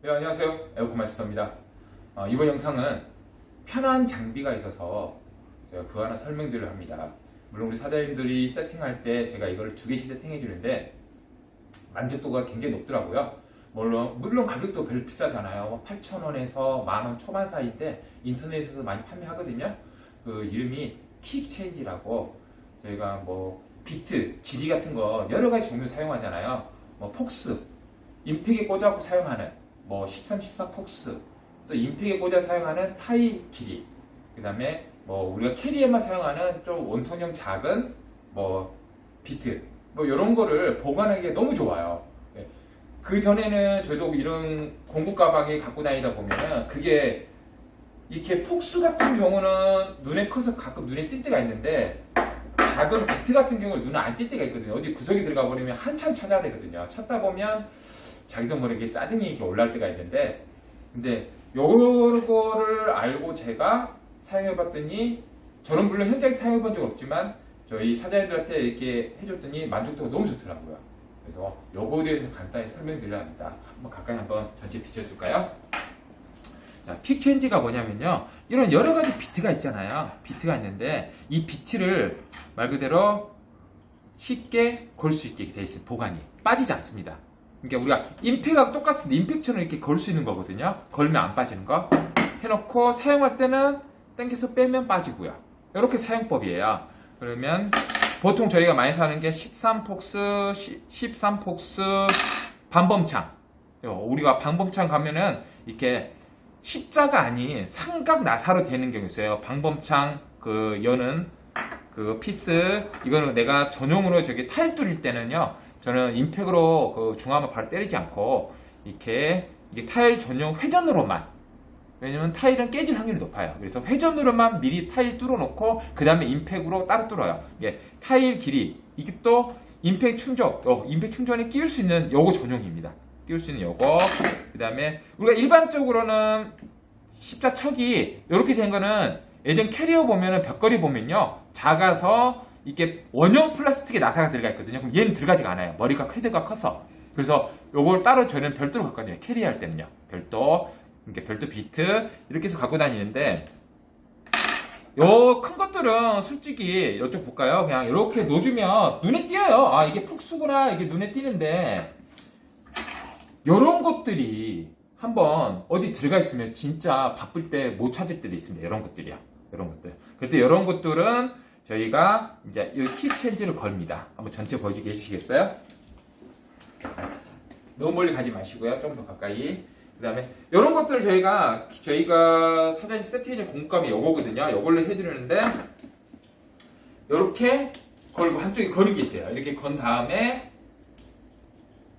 네, 안녕하세요. 에어컨 마스터입니다. 어, 이번 영상은 편한 장비가 있어서 제가 그 하나 설명드리려 합니다. 물론 우리 사장님들이 세팅할 때 제가 이걸 두 개씩 세팅해 주는데 만족도가 굉장히 높더라고요. 물론, 물론 가격도 별로 비싸잖아요. 8,000원에서 만원 초반 사이인데 인터넷에서 많이 판매하거든요. 그 이름이 킥체인지라고 저희가 뭐 비트, 길이 같은 거 여러 가지 종류 사용하잖아요. 뭐 폭스, 인픽에 꽂아서 사용하는 뭐 13, 14 폭스, 또 인픽에 꽂아 사용하는 타일 길이, 그 다음에 뭐 우리가 캐리에만 사용하는 좀 원통형 작은 뭐 비트, 뭐 이런 거를 보관하기가 너무 좋아요. 예. 그 전에는 저희도 이런 공구 가방에 갖고 다니다 보면은 그게 이렇게 폭스 같은 경우는 눈에 커서 가끔 눈에 띌 때가 있는데 작은 비트 같은 경우는 눈에 안 띌 때가 있거든요. 어디 구석에 들어가 버리면 한참 찾아야 되거든요. 찾다 보면 자기도 모르게 짜증이 이렇게 올라올 때가 있는데 근데 요거를 알고 제가 사용해 봤더니 저는 물론 현장에서 사용해 본 적 없지만 저희 사장님들한테 이렇게 해줬더니 만족도가 너무 좋더라고요. 그래서 요거에 대해서 간단히 설명드려야 합니다. 한번 가까이 한번 전체 비춰줄까요? 자, 퀵체인지가 뭐냐면요. 이런 여러 가지 비트가 있잖아요. 비트가 있는데 이 비트를 말 그대로 쉽게 걸 수 있게 돼 있어요. 보관이 빠지지 않습니다. 그러니까 우리가 임팩하고 똑같은데 임팩처럼 이렇게 걸 수 있는 거거든요. 걸면 안 빠지는 거. 해놓고 사용할 때는 당겨서 빼면 빠지고요. 이렇게 사용법이에요. 그러면 보통 저희가 많이 사는 게 13폭스, 13폭스 반범창. 우리가 방범창 가면은 이렇게 십자가 아닌 삼각 나사로 되는 경우 있어요. 방범창 그 여는 그 피스 이거는 내가 전용으로 저기 타일 뚫릴 때는요. 저는 임팩으로 그 중앙을 바로 때리지 않고 이렇게 타일 전용 회전으로만 왜냐면 타일은 깨질 확률이 높아요. 그래서 회전으로만 미리 타일 뚫어놓고 그 다음에 임팩으로 따로 뚫어요. 이게 타일 길이 이게 또 임팩 충전, 어, 임팩 충전에 끼울 수 있는 요거 전용입니다. 끼울 수 있는 요거. 그 다음에 우리가 일반적으로는 십자 척이 이렇게 된 거는 예전 캐리어 보면은 벽걸이 보면요 작아서 이게 원형 플라스틱의 나사가 들어가 있거든요. 그럼 얘는 들어가지가 않아요. 머리가 헤드가 커서. 그래서 요걸 따로 저는 별도로 갖고 다녀요. 캐리할 때는요. 별도, 이렇게 별도 비트 이렇게 해서 갖고 다니는데 요 큰 것들은 솔직히 이쪽 볼까요? 그냥 이렇게 놓주면 눈에 띄어요. 아 이게 폭수구나 이게 눈에 띄는데 요런 것들이 한번 어디 들어가 있으면 진짜 바쁠 때 못 찾을 때도 있습니다. 이런 것들이요. 이런 것들. 그때 이런 것들은 저희가 이제 이 키체인지를 걸입니다. 한번 전체 보여주게 해주시겠어요? 너무 멀리 가지 마시고요. 좀 더 가까이. 그 다음에 이런 것들을 저희가 저희가 사장님 세팅해준 공감이 요거거든요. 요걸로 해드리는데 이렇게 걸고 한쪽에 거는 게 있어요. 이렇게 건 다음에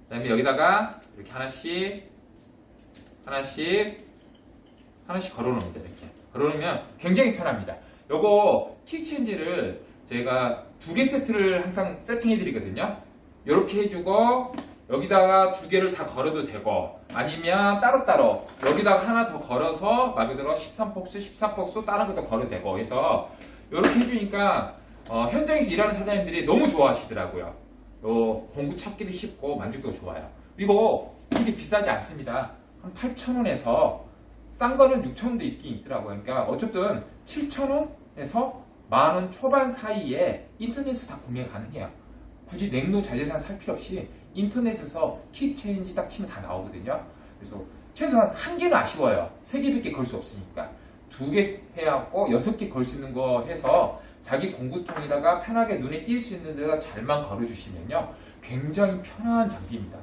그다음에 여기다가 이렇게 하나씩 하나씩 하나씩 걸어놓습니다. 이렇게 걸어놓으면 굉장히 편합니다. 요거 킥체인지를 저희가 두 개 세트를 항상 세팅해 드리거든요. 이렇게 해주고 여기다가 두 개를 다 걸어도 되고 아니면 따로따로 여기다가 하나 더 걸어서 말 그대로 13폭스, 14폭스 다른 것도 걸어도 되고 해서 이렇게 해주니까 어, 현장에서 일하는 사장님들이 너무 좋아하시더라고요. 요 공구 찾기도 쉽고 만족도가 좋아요. 그리고 이게 비싸지 않습니다. 한 8,000원에서 싼 거는 6,000원도 있긴 있더라고요. 그러니까 어쨌든 7,000원에서 만 원 초반 사이에 인터넷에서 다 구매 가능해요. 굳이 냉동 자재상 살 필요 없이 인터넷에서 킥 체인지 딱 치면 다 나오거든요. 그래서 최소한 한 개는 아쉬워요. 세 개밖에 걸 수 없으니까. 두 개 해갖고 여섯 개 걸 수 있는 거 해서 자기 공구통에다가 편하게 눈에 띌 수 있는 데다 잘만 걸어주시면요. 굉장히 편한 장비입니다.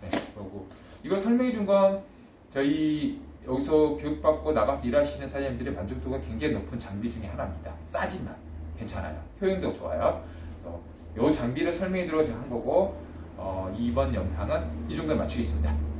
네, 그리고 이걸 설명해 준 건 저희 여기서 교육받고 나가서 일하시는 사장님들의 만족도가 굉장히 높은 장비 중에 하나입니다. 싸지만 괜찮아요. 효용도 좋아요. 이 장비를 설명해 제가 한 거고 어, 이번 영상은 이 정도 마치겠습니다.